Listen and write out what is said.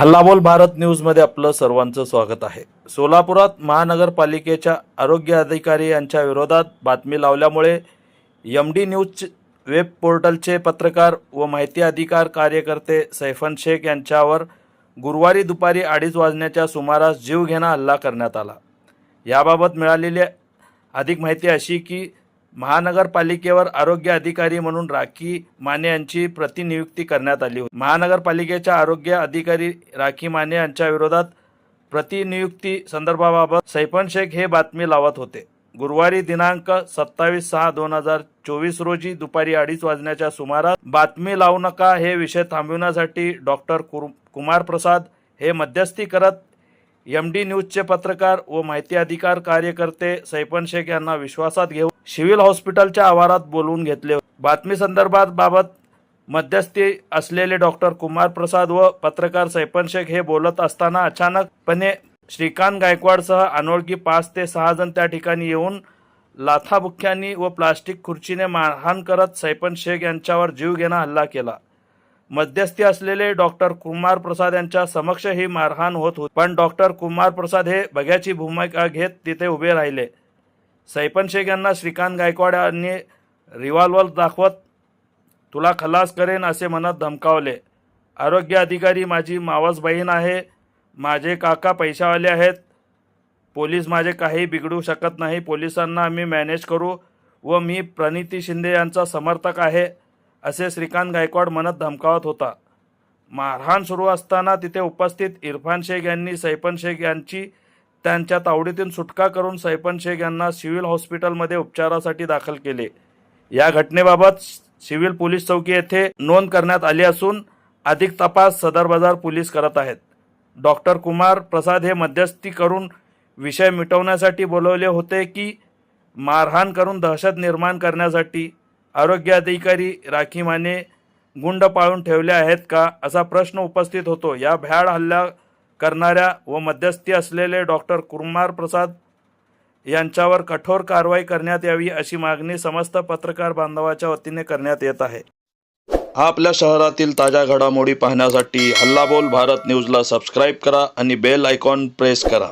हल्लाबोल भारत न्यूजमध्ये आपलं सर्वांचं स्वागत आहे. सोलापुरात महानगरपालिकेच्या आरोग्य अधिकारी यांच्या विरोधात बातमी लावल्यामुळे एम डी न्यूज वेब पोर्टलचे पत्रकार व माहिती अधिकार कार्यकर्ते सैफन शेख यांच्यावर गुरुवारी दुपारी अडीच वाजण्याच्या सुमारास जीवघेणा हल्ला करण्यात आला. याबाबत मिळालेली अधिक माहिती अशी की महानगरपालिकेवर आरोग्य अधिकारी म्हणून राखी माने यांची प्रतिनियुक्ती करण्यात आली होती. महानगरपालिकेच्या आरोग्य अधिकारी राखी माने यांच्या विरोधात प्रतिनियुक्ती संदर्भाबाबत सैपन शेख हे बातमी लावत होते. गुरुवारी दिनांक सत्तावीस सहा दोन हजार चोवीस रोजी दुपारी अडीच वाजण्याच्या सुमारास बातमी लावू नका हे विषय थांबविण्यासाठी डॉक्टर कुमार प्रसाद हे मध्यस्थी करत एम डी न्यूजचे पत्रकार व माहिती अधिकार कार्यकर्ते सैपन शेख यांना विश्वासात घेऊन सिव्हिल हॉस्पिटलच्या आवारात बोलवून घेतले. बातमी संदर्भात बाबत मध्यस्थी असलेले डॉक्टर कुमार प्रसाद व पत्रकार सैपन शेख हे बोलत असताना अचानकपणे श्रीकांत गायकवाडसह अनोळखी पाच ते सहा जण त्या ठिकाणी येऊन लाथाबुक्क्यांनी व प्लास्टिक खुर्चीने मारहाण करत सैपन शेख यांच्यावर जीवघेणा हल्ला केला. मध्यस्थी असलेले डॉक्टर कुमार प्रसाद यांच्या समक्ष ही मारहाण होत होती. पण डॉक्टर कुमार प्रसाद हे बघ्याची भूमिका घेत तिथे उभे राहिले. सैपन शेख यांना श्रीकांत गायकवाड यांनी रिव्हॉल्वर दाखवत तुला खलास करेन असे म्हणत धमकावले. आरोग्य अधिकारी माझी मावस बहीण आहे. माझे काका पैशावाले आहेत. पोलीस माझे काही बिघडू शकत नाही. पोलिसांना आम्ही मॅनेज करू व मी प्रणिती शिंदे यांचा समर्थक आहे. असे श्रीकांत गायकवाड म्हणत धमकावत होता. मारहाण सुरू असताना तिथे उपस्थित इरफान शेख यांनी सैपन शेख यांची त्यांच्या तावडीतून सुटका करून सैपन शेख यांना सिव्हिल हॉस्पिटलमध्ये उपचारासाठी दाखल केले. या घटनेबाबत सिव्हिल पोलीस चौकी येथे नोंद करण्यात आली असून अधिक तपास सदर बाजार पोलीस करत आहेत. डॉक्टर कुमार प्रसाद हे मध्यस्थी करून विषय मिटवण्यासाठी बोलवले होते की मारहाण करून दहशत निर्माण करण्यासाठी आरोग्य अधिकारी राखी माने गुंड पाळून ठेवले आहेत का असा प्रश्न उपस्थित होतो. या भ्याड हल्ला करणाऱ्या व मध्यस्थी असलेले डॉक्टर कुमार प्रसाद यांच्यावर कठोर कारवाई करण्यात यावी अशी मागणी समस्त पत्रकार बांधवाच्या वतीने करण्यात येत आहे. हा आपल्या शहरातील ताज्या घडामोडी पाहण्यासाठी हल्लाबोल भारत न्यूजला सबस्क्राईब करा आणि बेल आयकॉन प्रेस करा.